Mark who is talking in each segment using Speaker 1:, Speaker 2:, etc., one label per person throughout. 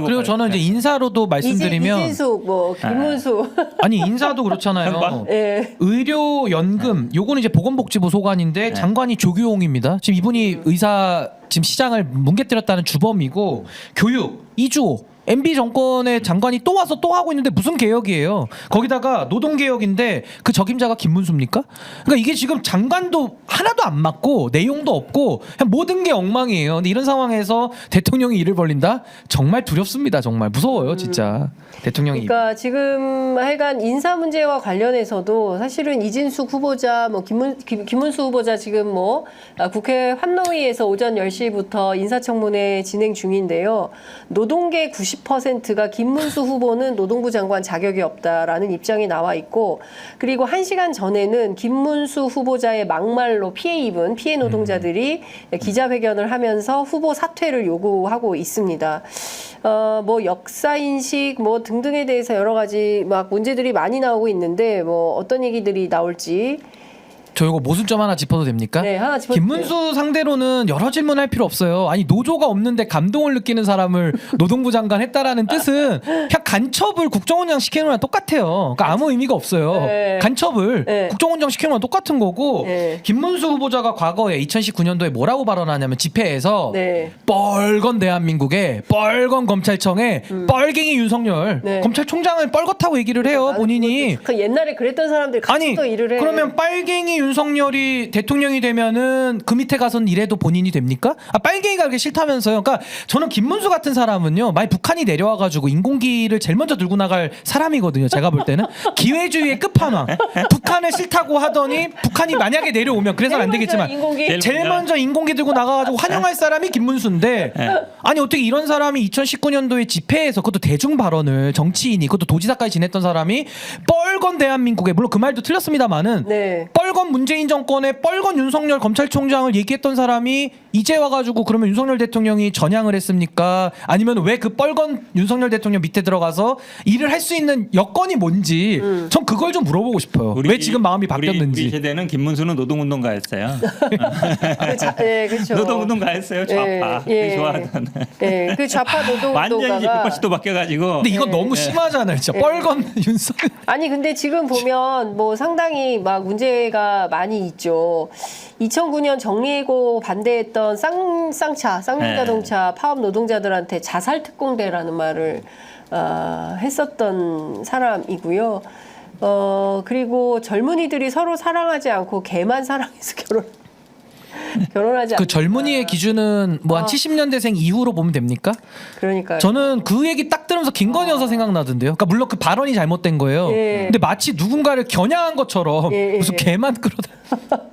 Speaker 1: 그리고 저는 이제 인사로도 말씀드리면
Speaker 2: 이진, 이진숙 뭐 김문수
Speaker 1: 아니 인사도 그렇잖아요.
Speaker 2: 예.
Speaker 1: 의료 연금 요거는 이제 보건복지부 소관인데 장관이 조규용입니다. 지금 이분이 의사 지금 시장을 뭉개뜨렸다는 주범이고 교육 이주호 MB 정권의 장관이 또 와서 또 하고 있는데 무슨 개혁이에요? 거기다가 노동 개혁인데 그 적임자가 김문수입니까? 그러니까 이게 지금 장관도 하나도 안 맞고 내용도 없고 그냥 모든 게 엉망이에요. 근데 이런 상황에서 대통령이 일을 벌린다? 정말 두렵습니다. 정말 무서워요, 진짜. 대통령이
Speaker 2: 그러니까 지금 하여간 인사 문제와 관련해서도 사실은 이진숙 후보자, 뭐 김문, 김, 김문수 후보자 지금 뭐 아, 국회 환노위에서 오전 10시부터 인사청문회 진행 중인데요. 노동계 90%가 김문수 후보는 노동부 장관 자격이 없다라는 입장이 나와 있고 그리고 한 시간 전에는 김문수 후보자의 막말로 피해 입은 피해 노동자들이 기자회견을 하면서 후보 사퇴를 요구하고 있습니다. 어, 뭐 역사 인식 뭐 등등에 대해서 여러 가지 막 문제들이 많이 나오고 있는데 뭐 어떤 얘기들이 나올지
Speaker 1: 저 이거 모순점 하나 짚어도 됩니까?
Speaker 2: 네, 하나 짚어주세요.
Speaker 1: 김문수 상대로는 여러 질문할 필요 없어요. 아니 노조가 없는데 감동을 느끼는 사람을 노동부 장관 했다라는 뜻은 그냥 간첩을 국정원장 시키는 거랑 똑같아요. 그러니까 아무 의미가 없어요.
Speaker 2: 네.
Speaker 1: 간첩을
Speaker 2: 네.
Speaker 1: 국정원장 시키는 거랑 똑같은 거고
Speaker 2: 네.
Speaker 1: 김문수 후보자가 과거에 2019년도에 뭐라고 발언하냐면 집회에서
Speaker 2: 네.
Speaker 1: 뻘건 대한민국에 뻘건 검찰청에 뻘갱이 윤석열
Speaker 2: 음. 네.
Speaker 1: 검찰총장을 뻘겋다고 얘기를 해요
Speaker 2: 나는
Speaker 1: 본인이.
Speaker 2: 그 옛날에 그랬던 사람들 같이
Speaker 1: 아니
Speaker 2: 또 일을 해.
Speaker 1: 그러면 빨갱이 윤 석열이 대통령이 되면은 그 밑에 가서는 일해도 본인이 됩니까? 아 빨갱이가 그렇게 싫다면서요. 그러니까 저는 김문수 같은 사람은요. 만약 북한이 내려와가지고 인공기를 제일 먼저 들고 나갈 사람이거든요. 제가 볼 때는 기회주의의 끝판왕. 북한을 싫다고 하더니 북한이 만약에 내려오면 그래서는 안 되겠지만
Speaker 2: 인공기
Speaker 3: 제일 먼저.
Speaker 1: 먼저 인공기 들고 나가가지고 환영할 사람이 김문수인데 아니 어떻게 이런 사람이 2019년도에 집회에서 그것도 대중 발언을 정치인이 그것도 도지사까지 지냈던 사람이 뻘건 대한민국에 물론 그 말도 틀렸습니다만은
Speaker 2: 네.
Speaker 1: 뻘건 문재인 정권의 뻘건 윤석열 검찰총장을 얘기했던 사람이 이제 와가지고 그러면 윤석열 대통령이 전향을 했습니까? 아니면 왜 그 뻘건 윤석열 대통령 밑에 들어가서 일을 할 수 있는 여건이 뭔지
Speaker 2: 음.
Speaker 1: 전 그걸 좀 물어보고 싶어요. 왜 지금 마음이
Speaker 3: 우리,
Speaker 1: 바뀌었는지.
Speaker 3: 우리 세대는 김문수는 노동운동가였어요.
Speaker 2: 그 자, 네, 그렇죠.
Speaker 3: 노동운동가였어요. 좌파.
Speaker 2: 예,
Speaker 3: 되게
Speaker 2: 예.
Speaker 3: 좋아하던.
Speaker 2: 네, 그 좌파 노동
Speaker 3: 완전히 이제
Speaker 2: 운동가가
Speaker 3: 180도 바뀌어가지고.
Speaker 1: 근데 이건
Speaker 2: 네.
Speaker 1: 너무 심하잖아요. 진짜 뻘건 윤석열.
Speaker 2: 아니 근데 지금 보면 뭐 상당히 막 문제가 많이 있죠. 2009년 정리해고 반대했던 쌍 쌍차 쌍용자동차 파업 노동자들한테 자살 특공대라는 말을 어, 했었던 사람이고요. 어 그리고 젊은이들이 서로 사랑하지 않고 개만 사랑해서 결혼 결혼하지
Speaker 1: 그
Speaker 2: 않는다.
Speaker 1: 젊은이의 기준은 뭐한
Speaker 2: 아.
Speaker 1: 70년대생 이후로 보면 됩니까?
Speaker 2: 그러니까
Speaker 1: 저는 그 얘기 딱 들으면서 김건희 여사 생각나던데요. 그러니까 물론 그 발언이 잘못된 거예요.
Speaker 2: 예.
Speaker 1: 근데 마치 누군가를 겨냥한 것처럼
Speaker 2: 예, 예,
Speaker 1: 무슨
Speaker 2: 예.
Speaker 1: 개만 끌어다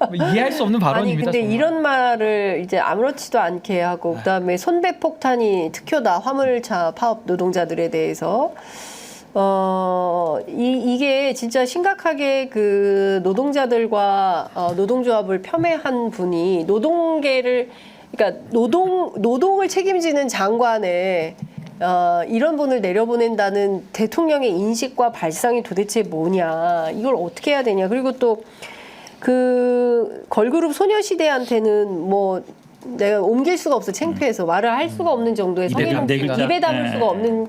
Speaker 1: 뭐 이해할 수 없는
Speaker 2: 아니
Speaker 1: 발언입니다.
Speaker 2: 근데
Speaker 1: 정말.
Speaker 2: 이런 말을 이제 아무렇지도 않게 하고 그다음에 손배 폭탄이 특효다 화물차 파업 노동자들에 대해서 어, 이, 이게 진짜 심각하게 그 노동자들과 어, 노동조합을 폄훼한 분이 노동계를 그러니까 노동 노동을 책임지는 장관에 어, 이런 분을 내려보낸다는 대통령의 인식과 발상이 도대체 뭐냐 이걸 어떻게 해야 되냐. 그리고 또 그 걸그룹 소녀시대한테는 뭐 내가 옮길 수가 없어 창피해서. 말을 할 수가 없는 정도의 성희롱. 입에 담을
Speaker 3: 네.
Speaker 2: 수가 없는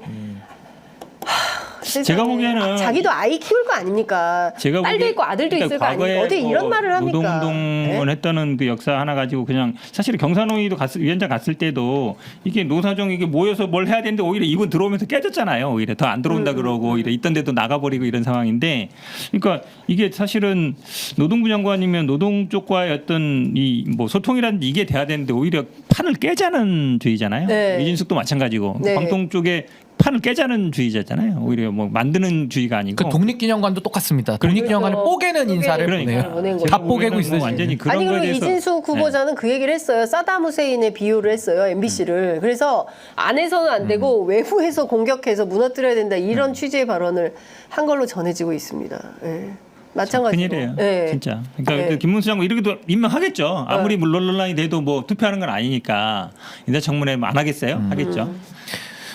Speaker 2: 세상에.
Speaker 3: 제가 보기에는
Speaker 2: 자기도 아이 키울 거 아닙니까?
Speaker 3: 제가
Speaker 2: 딸도
Speaker 3: 보기에
Speaker 2: 있고 아들도
Speaker 3: 그러니까
Speaker 2: 있을 거 아닙니까?
Speaker 3: 과거에
Speaker 2: 어떻게
Speaker 3: 뭐
Speaker 2: 이런 말을 합니까?
Speaker 3: 노동운동을
Speaker 2: 네?
Speaker 3: 했다는 그 역사 하나 가지고 그냥 사실 경산호위도 갔을 위원장 갔을 때도 이게 노사정 이게 모여서 뭘 해야 되는데 오히려 이분 들어오면서 깨졌잖아요. 오히려 더안
Speaker 2: 음,
Speaker 3: 들어온다 그러고 오히려 있던 데도 나가버리고 이런 상황인데 그러니까 이게 사실은 노동부 장관이면 노동 쪽과의 어떤 이 뭐 소통이라든지 이게 돼야 되는데 오히려 판을 깨자는 주의잖아요.
Speaker 2: 네.
Speaker 3: 이진숙도 마찬가지고
Speaker 2: 네.
Speaker 3: 방통 쪽에 판을 깨자는 주의자잖아요. 오히려 뭐 만드는 주의가 아니고
Speaker 1: 그 독립기념관도 똑같습니다. 독립기념관을
Speaker 2: 그렇죠.
Speaker 1: 뽀개는 인사를
Speaker 2: 뽀개는
Speaker 1: 보내요.
Speaker 2: 인사를 보낸 거죠.
Speaker 1: 다 뽀개고
Speaker 3: 보면은
Speaker 1: 있어요.
Speaker 3: 뭐 완전히 그런
Speaker 2: 아니
Speaker 3: 거에
Speaker 2: 그리고
Speaker 3: 대해서
Speaker 2: 이진숙 후보자는 그 얘기를 했어요. 사담 후세인의 비유를 했어요. MBC를. 그래서 안에서는 안 되고 외부에서 공격해서 무너뜨려야 된다 이런 취지의 발언을 한 걸로 전해지고 있습니다. 예. 마찬가지로.
Speaker 3: 큰일이에요.
Speaker 2: 예.
Speaker 3: 진짜. 그러니까
Speaker 2: 네.
Speaker 3: 그 김문수 장관 이렇게도 임명하겠죠. 아무리 물론 논란이 돼도 뭐 투표하는 건 아니니까 인사청문회 뭐안 하겠어요?
Speaker 2: 음.
Speaker 3: 하겠죠.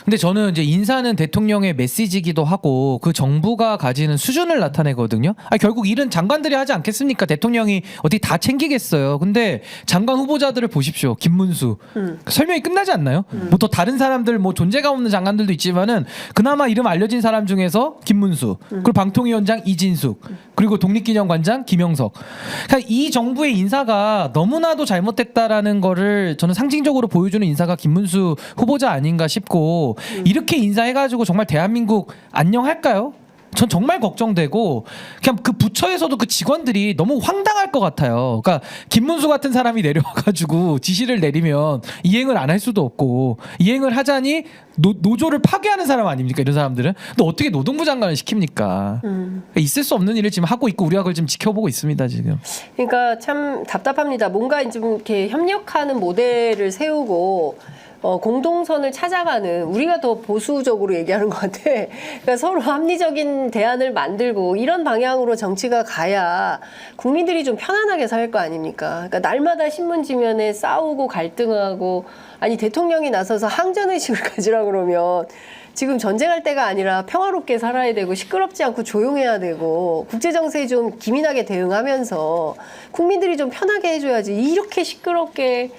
Speaker 1: 근데 저는 이제 인사는 대통령의 메시지이기도 하고 그 정부가 가지는 수준을 나타내거든요. 아 결국 일은 장관들이 하지 않겠습니까? 대통령이 어디 다 챙기겠어요. 근데 장관 후보자들을 보십시오. 김문수 설명이 끝나지 않나요? 뭐 또 다른 사람들 뭐 존재감 없는 장관들도 있지만은 그나마 이름 알려진 사람 중에서 김문수 그리고 방통위원장 이진숙 그리고 독립기념관장 김영석. 그러니까 이 정부의 인사가 너무나도 잘못됐다라는 거를 저는 상징적으로 보여주는 인사가 김문수 후보자 아닌가 싶고 이렇게 인사해가지고 정말 대한민국 안녕할까요? 전 정말 걱정되고 그냥 그 부처에서도 그 직원들이 너무 황당할 것 같아요. 그러니까 김문수 같은 사람이 내려와가지고 지시를 내리면 이행을 안 할 수도 없고 이행을 하자니 노, 노조를 파괴하는 사람 아닙니까 이런 사람들은? 근데 어떻게 노동부 장관을 시킵니까? 그러니까 있을 수 없는 일을 지금 하고 있고 우리가 그걸 지금 지켜보고 있습니다 지금.
Speaker 2: 그러니까 참 답답합니다. 뭔가 좀 이렇게 협력하는 모델을 세우고 어, 공동선을 찾아가는 우리가 더 보수적으로 얘기하는 것 같아. 그러니까 서로 합리적인 대안을 만들고 이런 방향으로 정치가 가야 국민들이 좀 편안하게 살 거 아닙니까? 그러니까 날마다 신문 지면에 싸우고 갈등하고 아니 대통령이 나서서 항전 의식을 가지라 그러면 지금 전쟁할 때가 아니라 평화롭게 살아야 되고 시끄럽지 않고 조용해야 되고 국제 정세에 좀 기민하게 대응하면서 국민들이 좀 편하게 해줘야지 이렇게 시끄럽게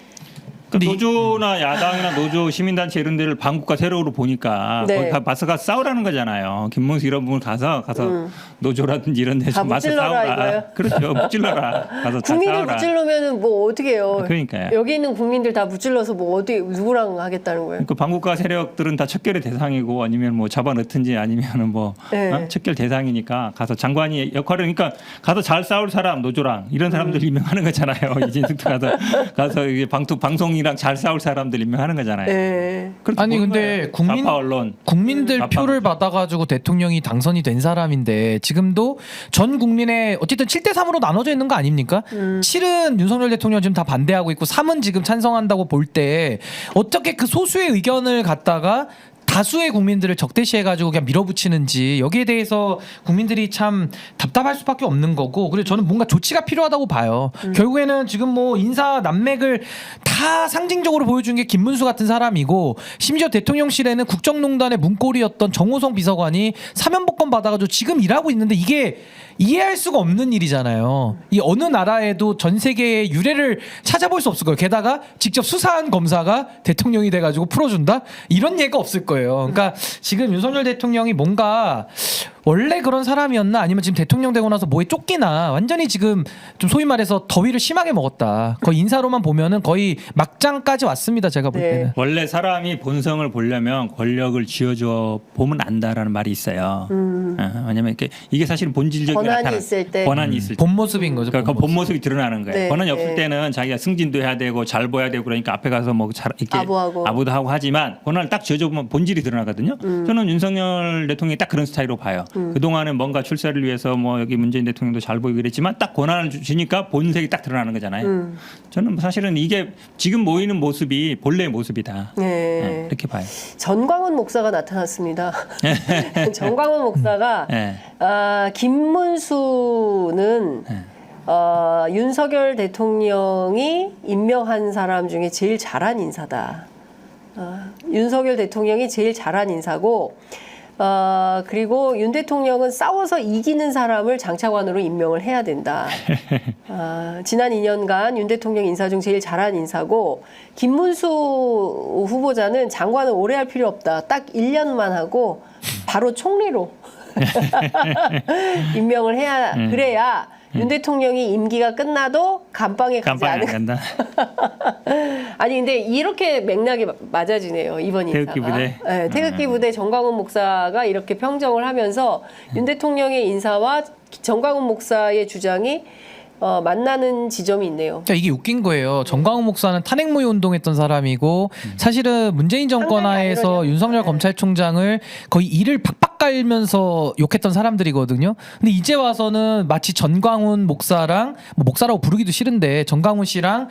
Speaker 3: 그
Speaker 1: 이-
Speaker 3: 노조나 야당이나 노조 시민단체 이런 데를 방국가 세력으로 보니까
Speaker 2: 네.
Speaker 3: 거기 가- 가서 가 싸우라는 거잖아요. 김문수 이런 분을 가서 가서 노조라든지 이런
Speaker 2: 다
Speaker 3: 데서 가서
Speaker 2: 무찔러라
Speaker 3: 싸우라.
Speaker 2: 이거예요?
Speaker 3: 그렇죠. 무찔러라. 가서 다
Speaker 2: 국민을
Speaker 3: 싸우라.
Speaker 2: 무찔러면은 뭐 어떻게 해요?
Speaker 3: 그러니까요.
Speaker 2: 여기 있는 국민들 다 무찔러서 뭐 어디 누구랑 하겠다는 거예요?
Speaker 3: 그 방국가 세력들은 다 척결의 대상이고 아니면 뭐 잡아넣든지 아니면은 뭐
Speaker 2: 네.
Speaker 3: 어? 척결 대상이니까 가서 장관이 역할을 그러니까 가서 잘 싸울 사람 노조랑 이런 사람들
Speaker 2: 음.
Speaker 3: 임명하는 거잖아요. 이진숙도 가서 가서 이게 방투 방송 이랑 잘 싸울 사람들 임명하는 거잖아요.
Speaker 2: 네.
Speaker 3: 그렇게
Speaker 1: 아니,
Speaker 3: 보는
Speaker 1: 근데
Speaker 3: 거예요.
Speaker 1: 국민-
Speaker 3: 좌파 언론
Speaker 1: 국민들
Speaker 3: 아빠가
Speaker 1: 표를 받아가지고 대통령이 당선이 된 사람인데 지금도 전 국민의 어쨌든 7대 3으로 나눠져 있는 거 아닙니까? 7은 윤석열 대통령 지금 다 반대하고 있고 3은 지금 찬성한다고 볼 때 어떻게 그 소수의 의견을 갖다가 다수의 국민들을 적대시해가지고 그냥 밀어붙이는지 여기에 대해서 국민들이 참 답답할 수밖에 없는 거고 그리고 저는 뭔가 조치가 필요하다고 봐요. 결국에는 지금 뭐 인사 난맥을 다 상징적으로 보여준 게 김문수 같은 사람이고 심지어 대통령실에는 국정농단의 문고리였던 정호성 비서관이 사면복권 받아가지고 지금 일하고 있는데 이게 이해할 수가 없는 일이잖아요. 이 어느 나라에도 전 세계의 유례를 찾아볼 수 없을 거예요. 게다가 직접 수사한 검사가 대통령이 돼가지고 풀어준다? 이런 예가 없을 거예요. 그러니까 지금 윤석열 대통령이 뭔가 원래 그런 사람이었나 아니면 지금 대통령 되고 나서 뭐에 쫓기나 완전히 지금 좀 소위 말해서 더위를 심하게 먹었다. 거의 인사로만 보면은 거의 막장까지 왔습니다. 제가 볼
Speaker 2: 네.
Speaker 1: 때는.
Speaker 3: 원래 사람이 본성을 보려면 권력을 쥐어줘 보면 안다라는 말이 있어요. 어, 왜냐면 이게 이게 사실 본질적인
Speaker 2: 음. 권한이
Speaker 3: 나타나-
Speaker 2: 있을 때.
Speaker 3: 권한이 있을 때.
Speaker 1: 본 모습인 거죠.
Speaker 3: 그러니까 본그본
Speaker 1: 모습.
Speaker 3: 모습 이 드러나는 거예요.
Speaker 2: 네,
Speaker 3: 권한이 없을
Speaker 2: 네.
Speaker 3: 때는 자기가 승진도 해야 되고 잘 보여야 되고 그러니까 앞에 가서 뭐 잘 이렇게
Speaker 2: 아부하고.
Speaker 3: 아부도 하고 하지만 권한을 딱 쥐어줘 보면 본질이 드러나거든요.
Speaker 2: 음.
Speaker 3: 저는 윤석열 대통령이 딱 그런 스타일로 봐요. 그 동안은 뭔가 출세를 위해서 뭐 여기 문재인 대통령도 잘 보이고 그랬지만 딱 권한을 주- 주니까 본색이 딱 드러나는 거잖아요.
Speaker 2: 음.
Speaker 3: 저는 사실은 이게 지금 모이는 모습이 본래의 모습이다.
Speaker 2: 네.
Speaker 3: 네, 이렇게 봐요.
Speaker 2: 전광훈 목사가 나타났습니다. 전광훈 목사가
Speaker 3: 네.
Speaker 2: 아, 김문수는
Speaker 3: 네.
Speaker 2: 어, 윤석열 대통령이 임명한 사람 중에 제일 잘한 인사다. 어, 윤석열 대통령이 제일 잘한 인사고, 어, 그리고 윤 대통령은 싸워서 이기는 사람을 장차관으로 임명을 해야 된다. 아, 지난 2년간 윤 대통령 인사 중 제일 잘한 인사고 김문수 후보자는 장관을 오래 할 필요 없다. 딱 1년만 하고 바로 총리로 임명을 해야 그래야 윤 대통령이 임기가 끝나도 감방에 가지
Speaker 3: 깜빵이 안
Speaker 2: 않을
Speaker 3: 간다.
Speaker 2: 아니 근데 이렇게 맥락이 마- 맞아지네요 이번 인사가.
Speaker 3: 태극기 부대?
Speaker 2: 네, 태극기 부대 정광훈 목사가 이렇게 평정을 하면서 윤 대통령의 인사와 정광훈 목사의 주장이 어, 만나는 지점이 있네요.
Speaker 1: 그러니까 이게 웃긴 거예요. 정광훈 목사는 탄핵 무효 운동했던 사람이고 사실은 문재인 정권
Speaker 2: 상당히
Speaker 1: 하에서
Speaker 2: 아니러냐.
Speaker 1: 윤석열
Speaker 2: 네.
Speaker 1: 검찰총장을 거의 이를 팍팍 깔면서 욕했던 사람들이거든요. 근데 이제 와서는 마치 전광훈 목사랑 뭐 목사라고 부르기도 싫은데 전광훈 씨랑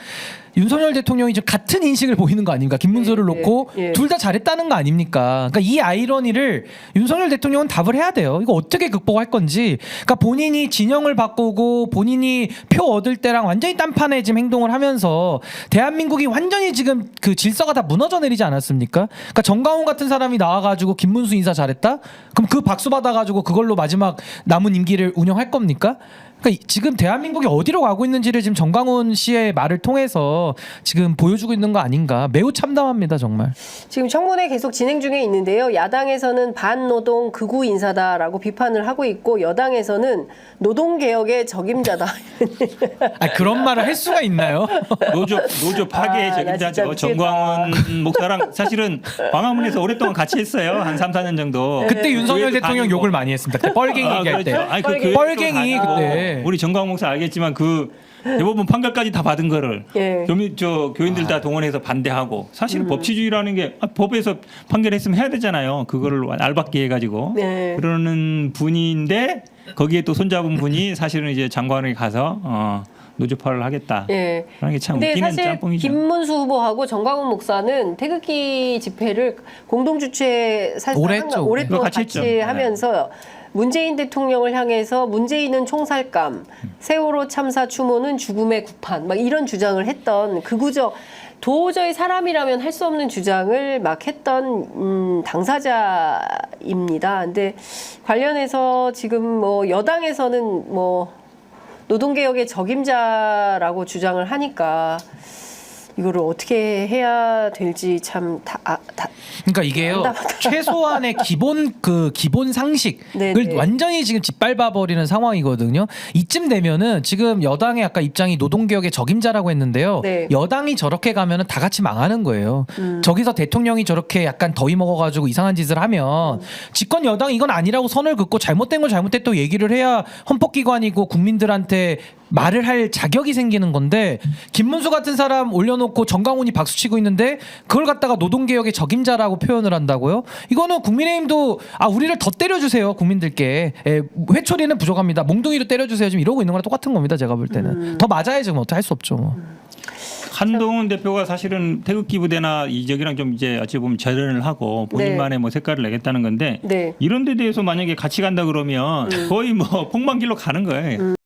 Speaker 1: 윤석열 대통령이 지금 같은 인식을 보이는 거 아닙니까? 김문수를
Speaker 2: 네,
Speaker 1: 놓고
Speaker 2: 네, 예.
Speaker 1: 둘 다 잘했다는 거 아닙니까? 그러니까 이 아이러니를 윤석열 대통령은 답을 해야 돼요. 이거 어떻게 극복할 건지. 그러니까 본인이 진영을 바꾸고 본인이 표 얻을 때랑 완전히 딴판에 지금 행동을 하면서 대한민국이 완전히 지금 그 질서가 다 무너져 내리지 않았습니까? 그러니까 정강훈 같은 사람이 나와가지고 김문수 인사 잘했다? 그럼 그 박수 받아가지고 그걸로 마지막 남은 임기를 운영할 겁니까? 그러니까 이- 지금 대한민국이 어디로 가고 있는지를 지금 정강훈 씨의 말을 통해서 지금 보여주고 있는 거 아닌가 매우 참담합니다 정말.
Speaker 2: 지금 청문회 계속 진행 중에 있는데요. 야당에서는 반노동 극우 인사다라고 비판을 하고 있고 여당에서는 노동 개혁의 적임자다.
Speaker 1: 아 그런 말을 할 수가 있나요?
Speaker 3: 노조 노조 파괴의
Speaker 2: 아, 나 진짜
Speaker 3: 적임자죠. 정광훈 목사랑 사실은 광화문에서 오랫동안 같이 했어요. 한 3, 4년 정도.
Speaker 1: 그때 윤석열
Speaker 3: 교회도
Speaker 1: 대통령
Speaker 3: 다니고.
Speaker 1: 욕을 많이 했습니다. 그때 뻘갱이
Speaker 3: 아,
Speaker 1: 얘기할 때.
Speaker 3: 그렇죠. 아니, 그
Speaker 2: 뻘갱이.
Speaker 3: 교회도
Speaker 1: 뻘갱이
Speaker 3: 다니고.
Speaker 1: 그때.
Speaker 3: 우리 정광훈 목사 알겠지만 그 대법원 판결까지 다 받은 거를
Speaker 2: 예.
Speaker 3: 교민 저 교인들 다 동원해서 반대하고 사실 은 법치주의라는 게 아, 법에서 판결했으면 해야 되잖아요. 그거를 알박기 해가지고
Speaker 2: 네.
Speaker 3: 그러는 분인데 거기에 또 손잡은 분이 사실은 이제 장관에 가서 어, 노조파를 하겠다.
Speaker 2: 예.
Speaker 3: 그런 게참
Speaker 2: 근데
Speaker 3: 웃기는
Speaker 2: 사실
Speaker 3: 짬뽕이죠.
Speaker 2: 김문수 후보하고 정광훈 목사는 태극기 집회를 공동 주최 사실
Speaker 1: 오래
Speaker 2: 한-
Speaker 1: 했죠.
Speaker 2: 오랫동안
Speaker 3: 그거
Speaker 2: 같이,
Speaker 3: 같이 했죠. 네.
Speaker 2: 하면서 문재인 대통령을 향해서 문재인은 총살감, 세월호 참사 추모는 죽음의 구판, 막 이런 주장을 했던 극우적 도저히 사람이라면 할 수 없는 주장을 막 했던 음, 당사자입니다. 근데 관련해서 지금 뭐 여당에서는 뭐 노동개혁의 적임자라고 주장을 하니까 이거를 어떻게 해야 될지 참 다, 아, 다
Speaker 1: 그러니까 이게요 최소한의 기본 그 기본 상식을
Speaker 2: 네네.
Speaker 1: 완전히 지금 짓밟아 버리는 상황이거든요. 이쯤 되면은 지금 여당의 아까 입장이 노동개혁의 적임자라고 했는데요.
Speaker 2: 네.
Speaker 1: 여당이 저렇게 가면은 다 같이 망하는 거예요.
Speaker 2: 음.
Speaker 1: 저기서 대통령이 저렇게 약간 더위 먹어가지고 이상한 짓을 하면 집권 여당 이건 아니라고 선을 긋고 잘못된 건 잘못됐다고 얘기를 해야 헌법기관이고 국민들한테 말을 할 자격이 생기는 건데 김문수 같은 사람 올려놓고 정강훈이 박수치고 있는데 그걸 갖다가 노동개혁의 적임자라고 표현을 한다고요? 이거는 국민의힘도 아 우리를 더 때려주세요 국민들께. 예, 회초리는 부족합니다. 몽둥이로 때려주세요. 지금 이러고 있는 거랑 똑같은 겁니다 제가 볼 때는. 더 맞아야 지금 어떻게 할 수 없죠 뭐.
Speaker 3: 한동훈 대표가 사실은 태극기 부대나 이적이랑 좀 이제 어찌 보면 절연을 하고 본인만의 뭐 색깔을 내겠다는 건데
Speaker 2: 네.
Speaker 3: 이런 데 대해서 만약에 같이 간다 그러면 거의 뭐 폭망길로 가는 거예요.